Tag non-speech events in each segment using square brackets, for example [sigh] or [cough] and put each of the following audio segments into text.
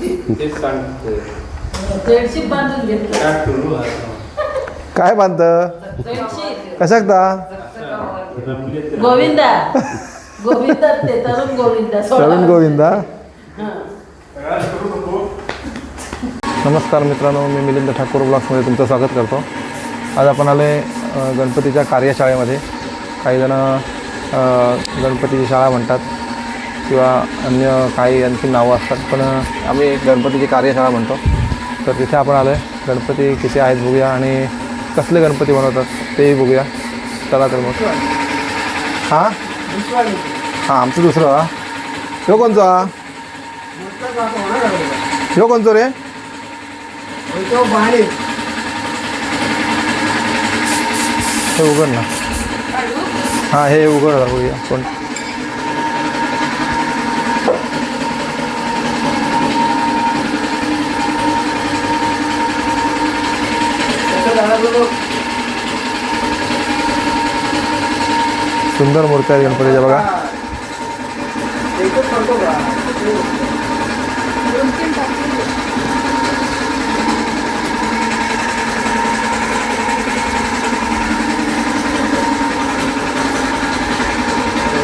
की तेच बांधून घेतलं. काय करू काय बांधतं? बेडशीट कशाक दा? गोविंदा. गोविंदा ते तरुण गोविंदा. तरुण गोविंदा? हं. नमस्कार मित्रांनो मी मिलिंद ठाकूर ब्लॉग्समध्ये तुमचं स्वागत करतो. आज आपण आलो आहे गणपतीच्या कार्यशाळेमध्ये. काही जण गणपतीची शाळा म्हणतात. किंवा अन्य काही आणखी नावं असतात पण आम्ही गणपतीची कार्यशाळा म्हणतो. तर तिथे आपण आलो आहे गणपती किती आहेत बघूया आणि कसले गणपती बनवतात तेही बघूया. चला तर मग. हां? हां आमचं दुसरं हा. ह्यो कोणचा ह्यो कोणचं रे? हे उघड ना. हां हे उघड बघूया. कोण? सुंदर मूर्ती आहेत गणपतीच्या बघा.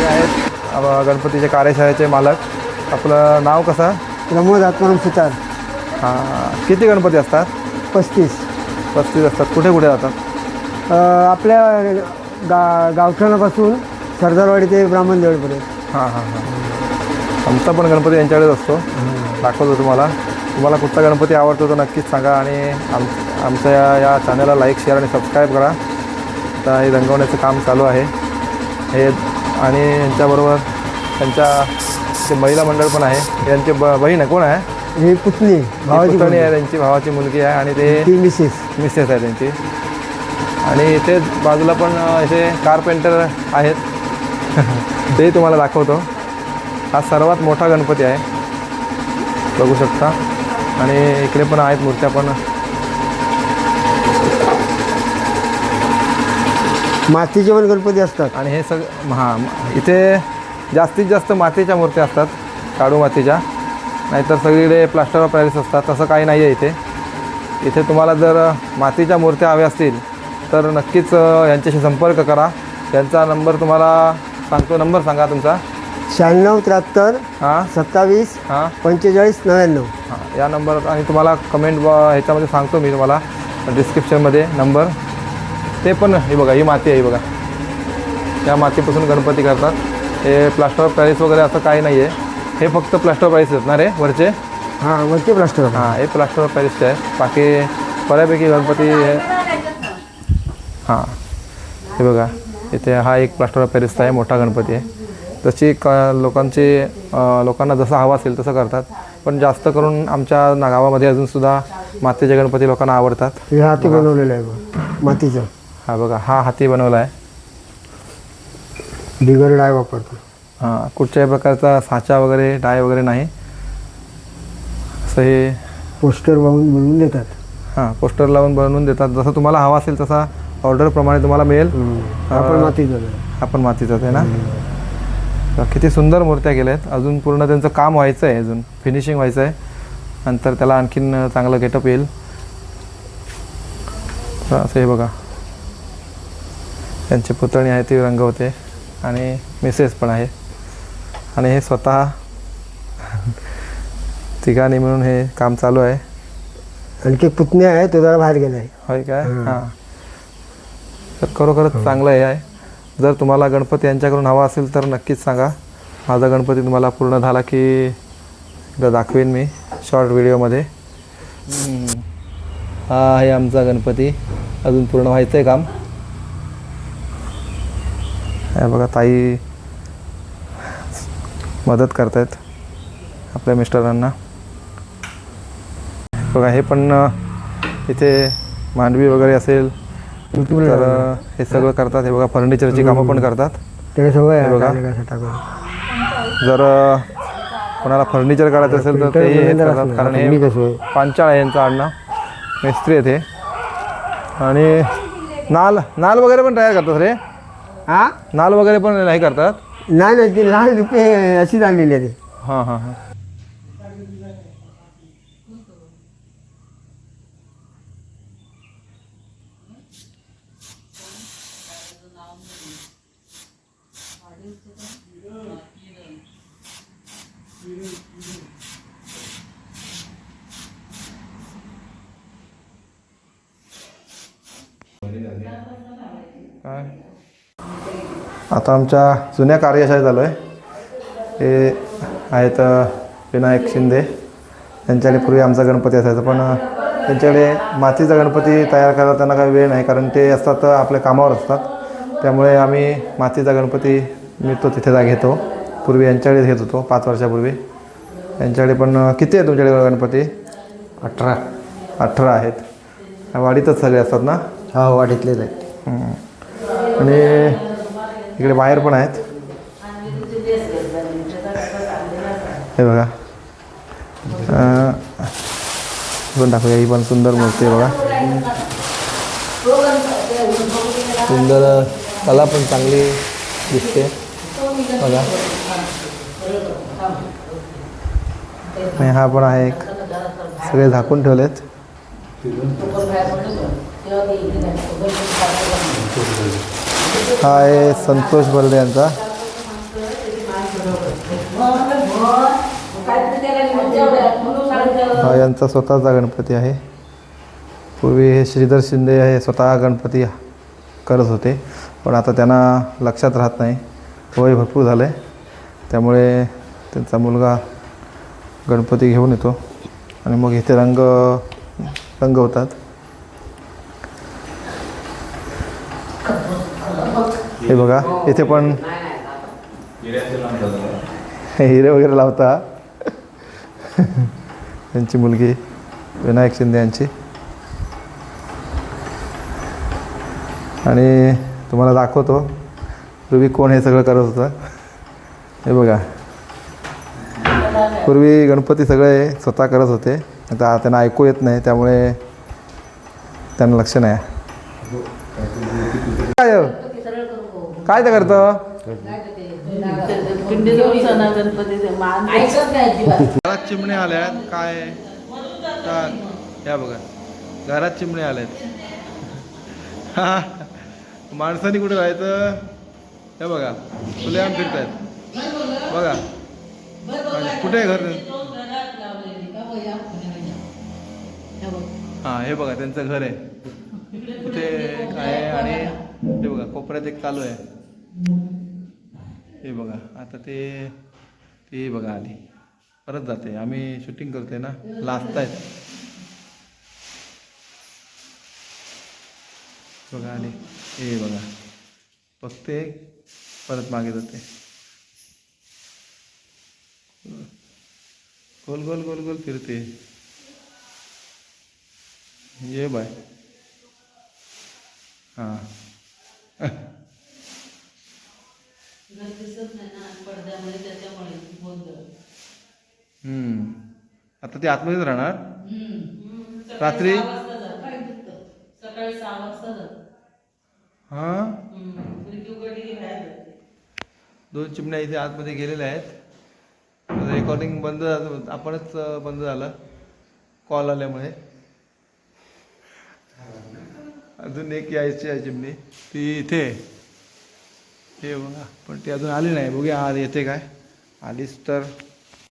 आहेत अब- गणपतीच्या कार्यशाळेचे मालक. आपलं नाव कसं? प्रमोद आत्माराम सुतार. हां किती गणपती असतात? पस्तीस. पस्तीस असतात. कुठे कुठे जातात आपल्या गा गावठाणापासून सरदारवाडी ते ब्राह्मण देवळपर्यंत हां हां हां. आमचा पण गणपती यांच्याकडेच असतो. दाखवतो तुम्हाला. तुम्हाला कुठला गणपती आवडतो तो नक्कीच सांगा आणि आम आमच्या या- या चॅनलला लाईक शेअर आणि सबस्क्राईब करा. आता हे रंगवण्याचं काम चालू आहे. हे आणि यांच्याबरोबर त्यांच्या ते महिला मंडळ पण आहे. यांची ब बहीण आहे. कोण आहे? ही पुतणी भावाची पुतणी. आहे त्यांची भावाची मुलगी आहे आणि ते मिसेस मिसेस आहे त्यांची. आणि इथे बाजूला पण अ, इथे कारपेंटर आहेत. [laughs] ते तुम्हाला दाखवतो. हा सर्वात मोठा गणपती आहे. बघू शकता. आणि इकडे पण आहेत मूर्त्या पण. मातीचे पण गणपती असतात. आणि हे सग हां इथे जास्तीत जास्त मातीच्या मूर्त्या असतात. काळू मातीच्या. नाहीतर सगळीकडे प्लास्टर ऑफ पॅरिस असतात. तसं काही नाही आहे इथे. इथे तुम्हाला जर मातीच्या मूर्त्या हव्या असतील तर नक्कीच यांच्याशी संपर्क करा. यांचा नंबर तुम्हाला सांगतो. नंबर सांगा तुमचा. शहाण्णव त्र्याहत्तर हां. सत्तावीस हां. पंचेचाळीस नव्याण्णव. हां. या नंबर आणि तुम्हाला कमेंट ह्याच्यामध्ये सांगतो मी तुम्हाला. डिस्क्रिप्शनमध्ये नंबर. ते पण हे बघा ही माती आहे बघा. या मातीपासून गणपती करतात. हे प्लास्टर ऑफ पॅरिस वगैरे असं काही नाही आहे हे फक्त प्लास्टर ऑफ पॅरिस आहेत ना रे वरचे? हां वरती प्लास्टर आहे. हां हे प्लास्टर ऑफ पॅरिसचे आहे. बाकी बऱ्यापैकी गणपती हे हां. हे बघा इथे हा एक प्लास्टर ऑफ पॅरिसचा आहे मोठा गणपती आहे. तशी क लोकांची लोकांना जसं हवा असेल तसं करतात. पण जास्त करून आमच्या गावामध्ये अजूनसुद्धा मातीचे गणपती लोकांना आवडतात. हे हाती बनवलेलं आहे बघ, मातीचं. हा बघा हा हाती बनवला आहे. बिगर डाय वापरतो. हां कुठच्याही प्रकारचा साचा वगैरे डाय वगैरे नाही. असं हे पोस्टर बनवून बनवून देतात. हां पोस्टर लावून बनवून देतात. जसं तुम्हाला हवा असेल तसा ऑर्डरप्रमाणे तुम्हाला मिळेल. आपण मातीचं आहे. आपण मातीचाच आहे ना? तर किती सुंदर मूर्त्या केल्या आहेत अजून पूर्ण त्यांचं काम व्हायचं आहे अजून फिनिशिंग व्हायचं आहे नंतर त्याला आणखीन चांगलं गेटअप येईल. तर असं हे बघा. त्यांची पुतणी आहे ती रंगवते. आणि मिसेस पण आहे आणि हे स्वतः तिघांनी मिळून हे काम चालू आहे. आणखी एक पुतणी आहे तो जरा बाहेर गेला आहे. होय काय? हां. तर खरोखरच चांगलं हे आहे. जर तुम्हाला गणपती यांच्याकडून हवा असेल तर नक्कीच सांगा. माझा गणपती तुम्हाला पूर्ण झाला की एकदा दाखवेन मी शॉर्ट व्हिडिओमध्ये हा आहे आमचा गणपती. अजून पूर्ण व्हायचं आहे काम. हे बघा ताई मदत करतायत आपल्या मिस्टरांना. बघा हे पण इथे मांडवी वगैरे असेल तर हे सगळं करतात. हे बघा फर्निचरची कामं पण करतात. हे आहे. बघा. जर कोणाला फर्निचर करायचं असेल तर तेही हेच करतात. कारण हे कसं आहे? पांचाळ आहे यांचं आडनाव. मिस्त्री आहेत हे. आणि नाल नाल वगैरे पण तयार करतात रे. हा? नाल वगैरे पण हे करतात. नाही नाही ती लहान रुपये अशीच आणलेली आहे ती. हां हां हां. काय? आता आमच्या जुन्या कार्यशाळेत आलो आहे हे आहेत विनायक शिंदे. त्यांच्याकडे पूर्वी आमचा गणपती असायचा पण त्यांच्याकडे मातीचा गणपती तयार करायला त्यांना काही वेळ नाही कारण ते असतात आपल्या कामावर असतात. त्यामुळे आम्ही मातीचा गणपती मिळतो तिथे जा घेतो. पूर्वी यांच्याकडेच घेत होतो पाच वर्षापूर्वी. यांच्याकडे पण किती आहे तुमच्याकडे गणपती? अठरा. अठरा आहेत. वाडीतच सगळे असतात ना? हा वाढीतलेच आहे हम्म. आणि इकडे बाहेर पण आहेत. हे बघा. पण दाखवूया ही पण सुंदर मूर्ती आहे बघा. सुंदर कला पण चांगली दिसते. बघा. आणि हा पण आहे एक. सगळे झाकून ठेवलेत. हा हा आहे संतोष बर्डे यांचा. हा यांचा स्वतःचा गणपती आहे. पूर्वी हे श्रीधर शिंदे हे स्वतः गणपती करत होते पण आता त्यांना लक्षात राहत नाही. वय भरपूर झालं आहे त्यामुळे त्यांचा मुलगा गणपती घेऊन येतो आणि मग इथे रंग रंगवतात हे बघा इथे पण हिरे वगैरे लावता. त्यांची मुलगी विनायक शिंदे यांची. आणि तुम्हाला दाखवतो पूर्वी कोण हे सगळं करत होतं. हे बघा. पूर्वी गणपती सगळे स्वतः करत होते आता त्यांना ऐकू येत नाही त्यामुळे त्यांना लक्ष नाही. काय हो? काय ते करतं? घरात चिमणे आल्यात काय? काय? या बघा. घरात चिमणे आल्यात हा. माणसाने कुठे राहायचं? हे बघा. खुलेआम फिरतायत. बघा. कुठे आहे घर? हां हे बघा त्यांचं घर आहे. तिथे काय आहे आणि हे बघा कोपऱ्यात एक चालू आहे. हे बघा आता ते ते बघा आली परत जाते. आम्ही शूटिंग करतोय ना? लाजतायत बघा आली हे बघा. बघते. परत मागे जाते. गोल गोल गोल गोल फिरते. ये बाय. हां. दिसत नाही ना पडद्यामध्ये त्याच्यामुळे गोंधळ हम्म. आता ते आतमध्येच राहणार सकाळी रात्री? सहा वाजता जात. सकाळी सहा वाजता जात. हां बाहेर जाते. दोन चिमण्या इथे आतमध्ये गेलेल्या आहेत रेकॉर्डिंग बंद झालं आपणच अं, बंद झालं कॉल आल्यामुळे अजून एक यायची आहे चिमणी ती इथे आहे. हे बघा. पण ते अजून आले नाही. बघूया आज येते काय. आलीच तर.